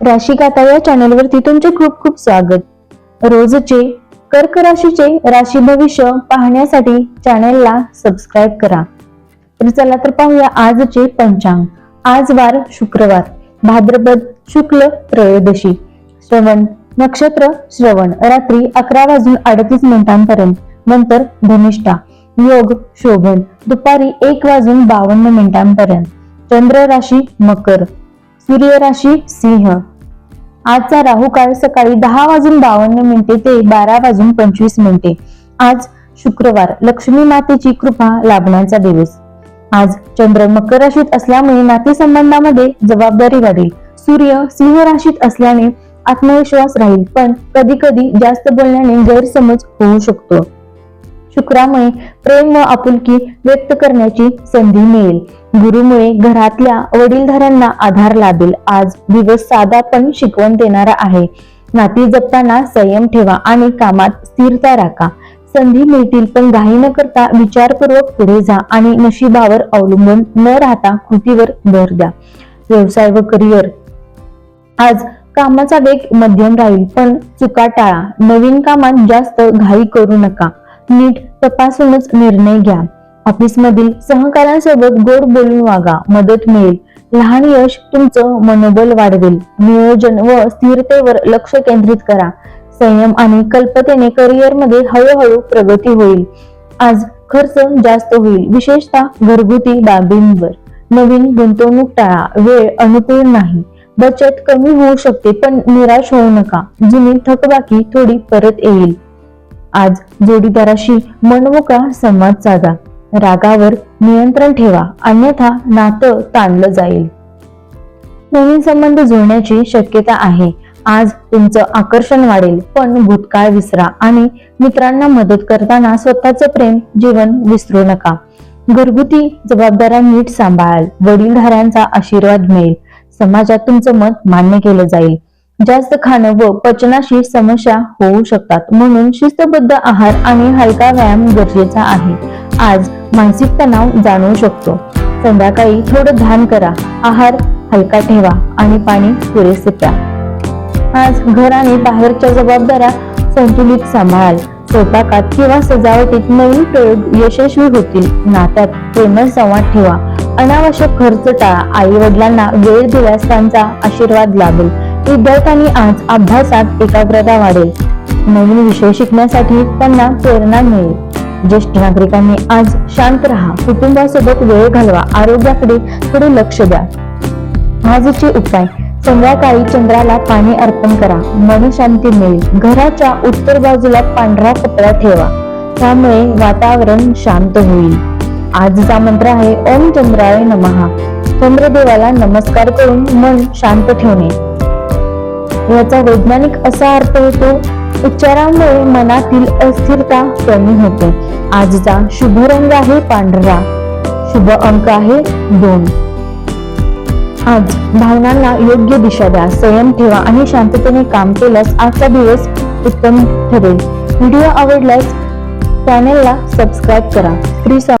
राशिकाता या चॅनलवरती तुमचे खूप खूप स्वागत. रोजचे कर्क राशीचे राशी भविष्य पाहण्यासाठी चॅनलला सबस्क्राईब करा. तर चला तर पाहूया आजचे पंचांग. आज वार शुक्रवार. भाद्रपद शुक्ल त्रयोदशी. श्रवण नक्षत्र श्रवण. रात्री अकरा वाजून अडतीस मिनिटांपर्यंत. नंतर धनिष्ठा. योग शोभन. दुपारी एक वाजून बावन्न मिनिटांपर्यंत. चंद्र राशी मकर. सूर्य राशी सिंह. आजचा राहू काळ सकाळी दहा वाजून बावन्न मिनिटे ते बारा वाजून पंचवीस मिनिटे. आज शुक्रवार लक्ष्मी मातेची कृपा लाभण्याचा दिवस. आज चंद्र मकर राशीत असल्यामुळे नातेसंबंधामध्ये जबाबदारी वाढेल. सूर्य सिंह राशीत असल्याने आत्मविश्वास राहील पण कधी कधी जास्त बोलण्याने गैरसमज होऊ शकतो. शुक्रामुळे प्रेम व आपुलकी व्यक्त करण्याची संधी मिळेल. गुरुमुळे घरातल्या वडीलधाऱ्यांना आधार लाभेल. आज दिवस साधा पण शिकवण देणारा आहे. नाती जपताना संयम ठेवा आणि कामात स्थिरता राखा. संधी मिळतील पण घाई न करता विचारपूर्वक पुढे जा आणि नशिबावर अवलंबून न राहता कृतीवर भर द्या. व्यवसाय व करिअर. आज कामाचा वेग मध्यम राहील पण चुका टाळा. नवीन कामात जास्त घाई करू नका. नीट तपासूनच निर्णय घ्या. ऑफिसमधील सहकाऱ्यांसोबत गोड बोलून वागा. मदत मिळेल. लहान यश तुमचं मनोबल वाढवेल. नियोजन व स्थिरतेवर लक्ष केंद्रित करा. संयम आणि कल्पतेने करिअरमध्ये हळूहळू प्रगती होईल. आज खर्च जास्त होईल. विशेषतः घरगुती बाबींवर. नवीन गुंतवणूक टाळा. वेळ अनुकूल नाही. बचत कमी होऊ शकते पण निराश होऊ नका. जुनी थकबाकी थोडी परत येईल. आज जोडीदाराशी मनमोकळा संवाद साधा. रागावर नियंत्रण ठेवा अन्यथा नातं ताणलं जाईल. नवीन संबंध जुळण्याची शक्यता आहे. आज तुमचं आकर्षण वाढेल पण भूतकाळ विसरा आणि मित्रांना मदत करताना स्वतःचं प्रेम जीवन विसरू नका. घरगुती जबाबदाऱ्या नीट सांभाळाल वडीलधाऱ्यांचा आशीर्वाद मिळेल. समाजात तुमचं मत मान्य केलं जाईल. जास्त खाणं व पचनाशी समस्या होऊ शकतात. म्हणून शिस्तबद्ध आहार आणि हलका व्यायाम गरजेचा आहे. आज मानसिक तणाव जाणवू शकतो. संध्याकाळी थोडं ध्यान करा. आहार हलका ठेवा आणि पाणी पुरेसे प्या. आज घर आणि बाहेरच्या जबाबदाऱ्या संतुलित सांभाळाल. स्वयंपाकात किंवा सजावटीत नवीन प्रयोग यशस्वी होतील. नात्यात प्रेमळ संवाद ठेवा. अनावश्यक खर्च टाळा. आई वडिलांना वेळ दिल्यास त्यांचा आशीर्वाद लाभेल. विद्यार्थ्यांनी आज अभ्यासात एकाग्रता वाढेल. नवीन विषय शिकण्यासाठी त्यांना प्रेरणा मिळेल. ज्येष्ठ नागरिकांनी आज शांत राहा. कुटुंबासोबत वेळ घालवा. आरोग्याकडे थोडे लक्ष द्या. आजचे उपाय. संध्याकाळी चंद्राला पाणी अर्पण करा. मन शांती मिळेल. घराच्या उत्तर बाजूला पांढरा कपडा ठेवा. त्यामुळे वातावरण शांत होईल. आजचा मंत्र आहे ओम चंद्राय नमहा चंद्रदेवाला नमस्कार करून मन शांत ठेवणे. याचा वैज्ञानिक असा अर्थ होतो उच्चारामुळे मनातील अस्थिरता कमी होते. आजचा शुभ रंग आहे पांढरा. शुभ अंक आहे दोन. आज भावनांना योग्य दिशा द्या. संयम ठेवा आणि शांततेने काम केल्यास आजचा दिवस उत्तम ठरेल. व्हिडिओ आवडल्यास चॅनेलला सबस्क्राईब करा.